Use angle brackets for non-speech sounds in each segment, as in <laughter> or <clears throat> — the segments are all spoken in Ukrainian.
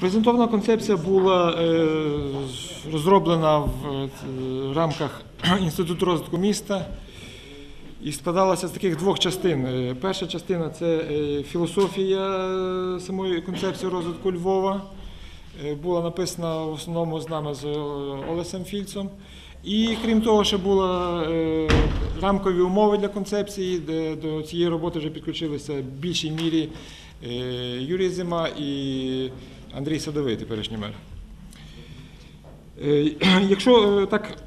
Презентована концепція була е, розроблена в е, рамках <clears throat> Інституту розвитку міста і складалася з таких двох частин. Е, Перша частина це філософія самої концепції розвитку Львова. Була написана в основному з нами з Олесем Фільцом. І крім того, ще були рамкові умови для концепції, де до цієї роботи вже підключилися в більшій мірі Юрій Зима і Андрій Садовий, теперішній мер. Е, <clears throat> Якщо е, так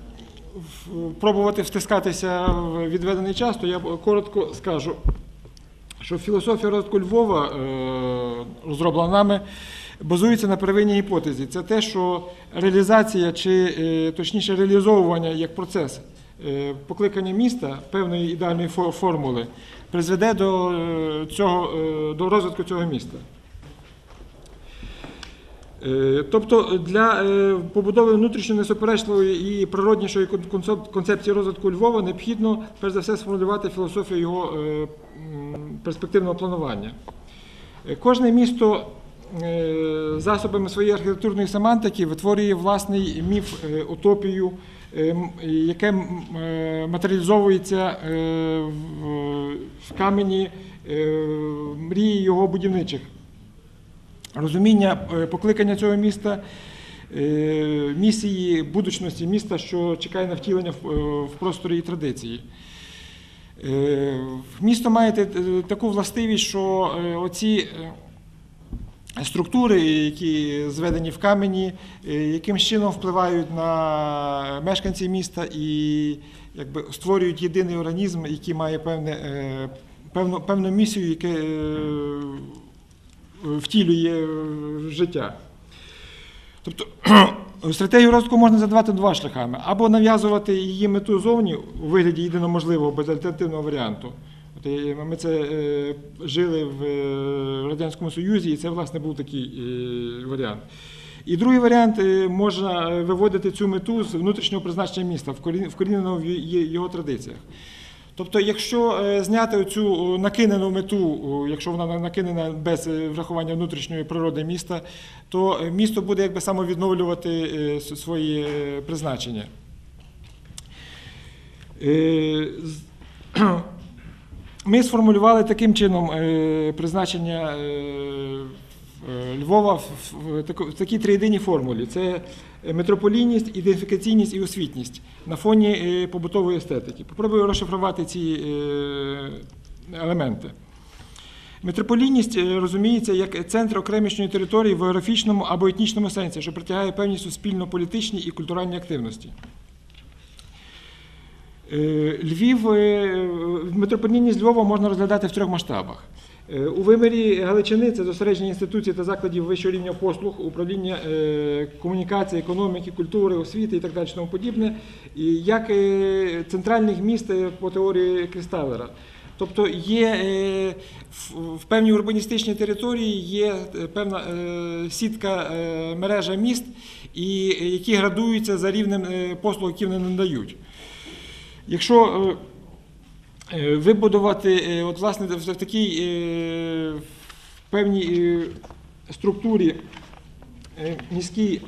пробувати втискатися в відведений час, то я коротко скажу, що філософія розвитку Львова, е, розроблена нами, базується на первинній гіпотезі. Це те, що реалізація, чи точніше реалізовування як процес покликання міста певної ідеальної формули призведе до, цього, до розвитку цього міста. Е, Тобто для е, побудови внутрішньо несуперечливої і природнішої концепції розвитку Львова необхідно перш за все сформулювати філософію його е, перспективного планування. Кожне місто засобами своєї архітектурної семантики витворює власний міф, утопію, яке матеріалізовується в- камені мрії його будівничих розуміння е, покликання цього міста, е, місії будучності міста, що чекає на втілення в, е, просторі і традиції. Місто має таку властивість, що оці структури, які зведені в камені, яким чином впливають на мешканців міста і якби, створюють єдиний організм, який має певне, певну, певну місію, яке втілює в життя. Тобто <clears throat> стратегію розвитку можна задавати двома шляхами: або нав'язувати її мету зовні у вигляді єдино можливого безальтернативного варіанту. Е, Ми це е, жили в е, Радянському Союзі, і це, власне, був такий е, варіант. І другий варіант е, можна е, виводити цю мету з внутрішнього призначення міста, вкорін- вкоріненого в його традиціях. Тобто, якщо е, зняти цю накинену мету, якщо вона накинена без е, врахування внутрішньої природи міста, то е, місто буде якби самовідновлювати е, свої е, призначення. Е, <clears throat> Ми сформулювали таким чином е, призначення е, е, Львова в, такій триєдиній формулі: це метрополійність, ідентифікаційність і освітність на фоні е, побутової естетики. Попробую розшифрувати ці е, елементи. Митрополійність е, розуміється як центр окремішньої території в географічному або етнічному сенсі, що притягає певні суспільно-політичні і культуральні активності. Е, Львів, е, митрополійність Львова можна розглядати в трьох масштабах. Е, У вимірі Галичини це зосередження інституцій та закладів вищого рівня послуг, управління е, комунікації, економіки, культури, освіти і так далі, тому подібне, як е, центральних міст по теорії Крісталера. Тобто є в- певній урбаністичній території є певна сітка мережа міст, які градуються за рівнем послуг, які вони надають. Якщо вибудувати е, от, власне, в такій е, в певній е, структурі е, міській,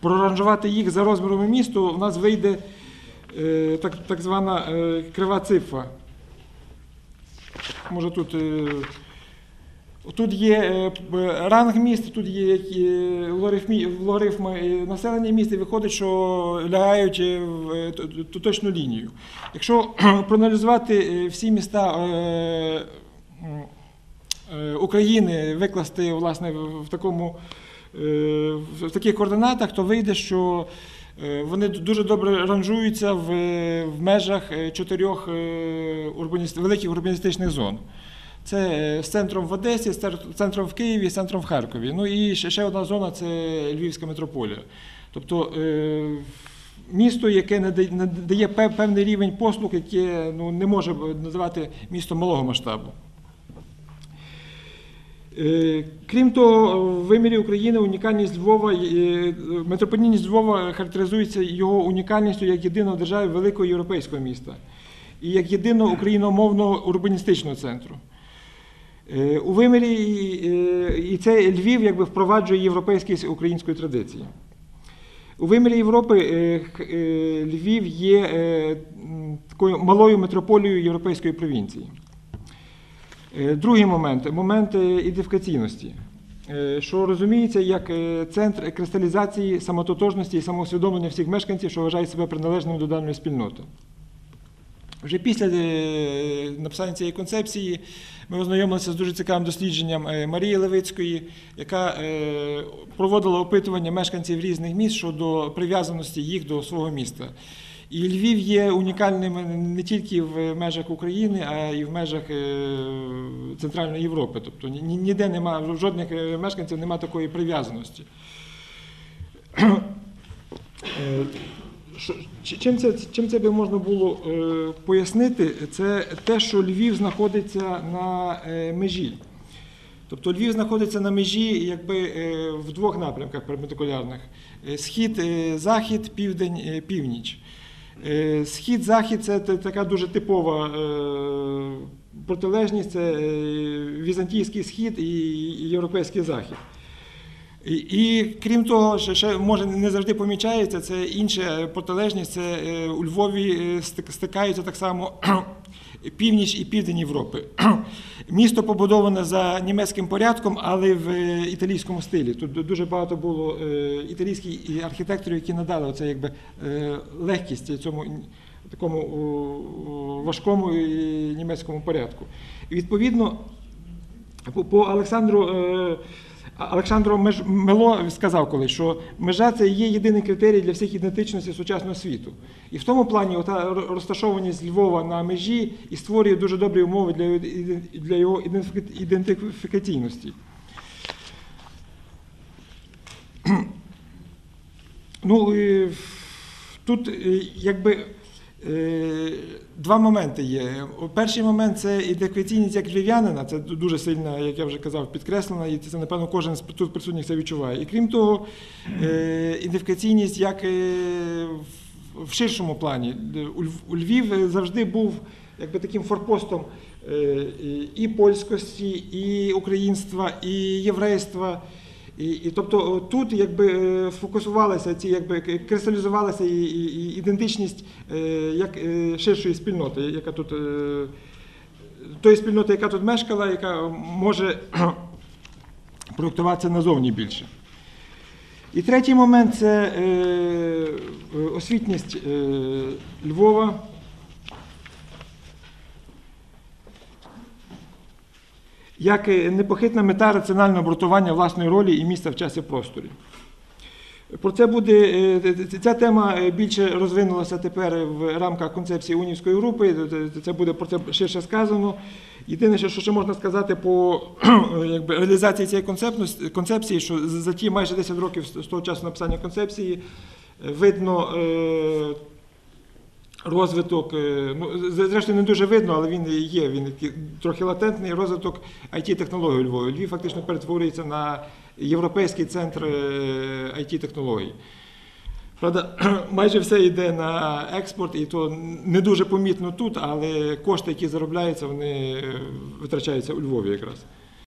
проранжувати їх за розмірами місту, у нас вийде е, так, так звана е, крива цифра. Може тут. Е, Тут є е, ранг міст, тут є е, логарифми е, населення міста, і виходить, що лягають е, в е, т- т- лінію. Якщо <clears throat> проаналізувати е, всі міста е, е, України, викласти власне в такому е, в таких координатах, то вийде, що е, вони дуже добре ранжуються в, межах е, чотирьох е, урбаніст- великих урбаністичних зон. Це е, з центром в Одесі, з центром в Києві, з центром в Харкові. Ну і ще, одна зона це Львівська митрополія. Тобто е, місто, яке надає, певний рівень послуг, яке ну, не може називати містом малого масштабу. Е, Крім того, в вимірі України унікальність Львова, метрополійність Львова характеризується його унікальністю як єдиного в державі великого європейського міста і як єдиного україномовного урбаністичного центру. Е, У вимірі і, е, це Львів якби впроваджує європейські української традиції. У вимірі Європи е, Львів є такою малою метрополією європейської провінції. Другий момент момент ідентифікаційності, що розуміється як центр кристалізації самототожності і самоусвідомлення всіх мешканців, що вважають себе приналежними до даної спільноти. Вже після е, написання цієї концепції ми ознайомилися з дуже цікавим дослідженням е, Марії Левицької, яка е, проводила опитування мешканців різних міст щодо прив'язаності їх до свого міста. І Львів є унікальним не тільки в межах України, а й в межах Центральної Європи. Тобто ні- ні- ніде немає, в жодних мешканців немає такої прив'язаності. <clears throat> Чим це, чим це би можна було е, пояснити? Це те, що Львів знаходиться на е, межі. Тобто Львів знаходиться на межі якби, е, в двох напрямках перпендикулярних: схід, захід, південь, північ. Е, Схід-захід це така дуже типова протилежність, це візантійський схід і європейський захід. І, і крім того, ще, ще може не завжди помічається, це інша протилежність. Це е, у Львові е, стикаються так само <clears throat> північ і південь Європи. <clears throat> Місто побудоване за німецьким порядком, але в е, італійському стилі. Тут дуже багато було е, італійських архітекторів, які надали оце якби е, легкість цьому такому важкому німецькому порядку. І відповідно по, по Олександру. Олександро Мело сказав колись, що межа це є єдиний критерій для всіх ідентичностей сучасного світу. І в тому плані ота розташованість Львова на межі і створює дуже добрі умови для, його ідентифікаційності. <clears throat> Ну, тут е, якби два моменти є. Перший момент це ідентифікаційність як львів'янина, це дуже сильно, як я вже казав, підкреслена, і це, напевно, кожен з тут присутніх це відчуває. І крім того, е, ідентифікаційність як е, в- ширшому плані. У Львів завжди був якби таким форпостом е, і польськості, і українства, і єврейства. І, і тобто тут якби е, фокусувалися ці, якби кристалізувалася і, і, і ідентичність е, як е, ширшої спільноти, яка тут тої спільноти, яка тут мешкала, яка може <clears throat> проєктуватися назовні більше. І третій момент це освітність Львова. Як е, непохитна мета раціонального обґрунтування власної ролі і місця в часі просторі. Про це буде е, ця тема е, більше розвинулася тепер в рамках концепції унівської групи. Це буде про це ширше сказано. Єдине, що ще можна сказати по <clears throat> якби, реалізації цієї концепції, що за ті майже 10 років з того часу написання концепції е, видно е, розвиток, е, ну, зрештою, не дуже видно, але він є, він трохи латентний розвиток IT-технологій у Львові. Львів фактично перетворюється на європейський центр IT-технологій. Правда, <clears throat> майже все йде на експорт, і то не дуже помітно тут, але кошти, які заробляються, вони е, витрачаються у Львові якраз.